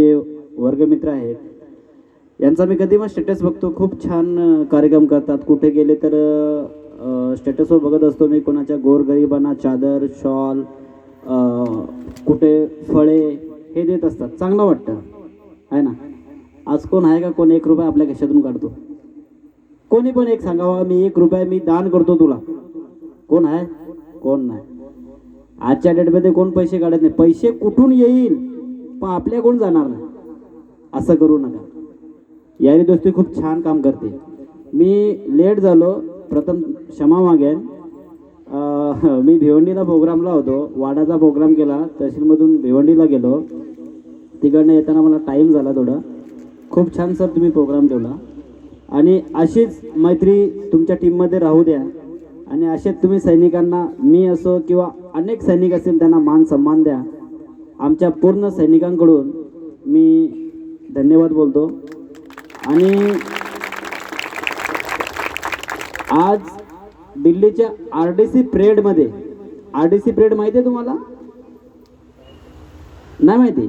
जे वर्गमित्र आहेत. यांचा मी कधी मग स्टेटस बघतो. खूप छान कार्यक्रम करतात. कुठे गेले तर स्टेटसवर बघत असतो मी कोणाच्या गोरगरिबांना चादर शॉल कुठे फळे हे देत असतात. चांगलं वाटतं. आहे ना? आज कोण आहे का कोण एक रुपया आपल्या खिशातून काढतो? कोणी पण एक सांगावा मी एक रुपया मी दान करतो तुला. कोण आहे? कोण नाही. आजच्या डेटमध्ये कोण पैसे काढत नाही. पैसे कुठून येईल? पण आपल्या कोण जाणार नाही. असं करू नका. यारी दोस्ती खूप छान काम करते. मी लेट झालो प्रथम क्षमा मागेन. मी भिवंडीला प्रोग्रामला होतो वाडाचा प्रोग्राम केला तहसीलमधून भिवंडीला गेलो. तिकडनं येताना मला टाईम झाला थोडा. खूप छान सर तुम्ही प्रोग्राम ठेवला. आणि अशीच मैत्री तुमच्या टीममध्ये राहू द्या. आणि असेच तुम्ही सैनिकांना मी असो किंवा अनेक सैनिक असतील त्यांना मान सन्मान द्या. आमच्या पूर्ण सैनिकांकडून मी धन्यवाद बोलतो. आणि आज दिल्लीच्या आर डी सी परेडमध्ये आर डी सी परेड माहिती आहे तुम्हाला? नाही माहिती?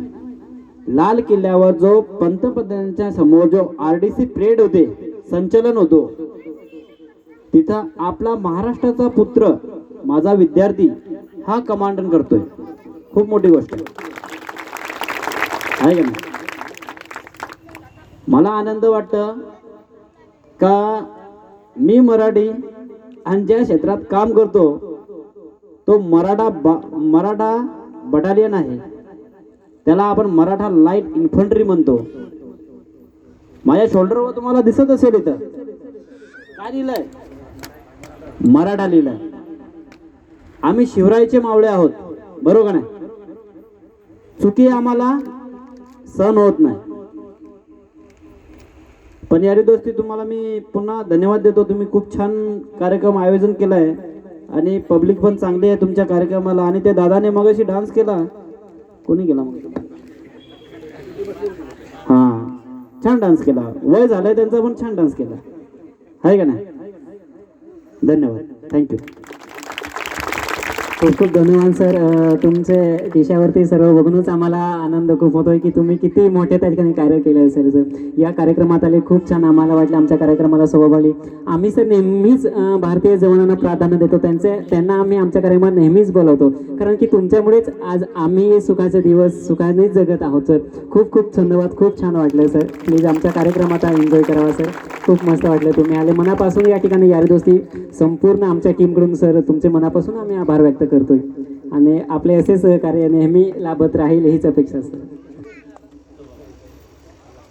लाल किल्ल्यावर जो पंतप्रधानांच्या समोर जो आर डी सी परेड होते संचलन होतो तिथं आपला महाराष्ट्राचा पुत्र माझा विद्यार्थी हा कमांडन करतोय. खूप मोठी गोष्ट आहे. का नाही मला आनंद वाटतं का मी मराठी आणि ज्या क्षेत्रात काम करतो तो मराठा बा मराठा बटालियन आहे. त्याला आपण मराठा लाइट इन्फंट्री म्हणतो. माझ्या शोल्डरवर तुम्हाला दिसत असेल इथं. काय लिहिलंय? मराठा लिहिलंय. आम्ही शिवरायचे मावळे आहोत. बरोबर नाही? चुकी आम्हाला? सहन होत नाही. पण यारी दोस्ती तुम्हाला मी पुन्हा धन्यवाद देतो. तुम्ही खूप छान कार्यक्रम आयोजन केलाय आणि पब्लिक पण चांगली आहे तुमच्या कार्यक्रमाला. आणि त्या दादाने मगाशी डान्स केला. कोणी केला मग? हां. छान डान्स केला. वय झालंय त्यांचा पण छान डान्स केला. आहे का नाही? धन्यवाद. थँक्यू खूप खूप धन्यवाद सर. तुमचे देशावरती सर्व बघूनच आम्हाला आनंद खूप होतोय की तुम्ही किती मोठ्या त्या ठिकाणी कार्य केले असेल सर. या कार्यक्रमात आले खूप छान आम्हाला वाटलं आमच्या कार्यक्रमाला सोबत आली. आम्ही सर नेहमीच भारतीय जवानांना प्राधान्य देतो. त्यांचे त्यांना आम्ही आमच्या कार्यक्रमात नेहमीच बोलवतो. कारण की तुमच्यामुळेच आज आम्ही सुखाचे दिवस सुखानेच जगत आहोत सर. खूप खूप धन्यवाद खूप छान वाटलं सर. प्लीज आमच्या कार्यक्रमात एन्जॉय करावा सर. खूप मस्त वाटलं तुम्ही आले. मनापासून या ठिकाणी यारी दोस्ती संपूर्ण आमच्या टीमकडून सर तुमचे मनापासून आम्ही आभार व्यक्त करतोय. आणि आपले असे सहकार्य नेहमी लाभत राहील हीच अपेक्षा असते.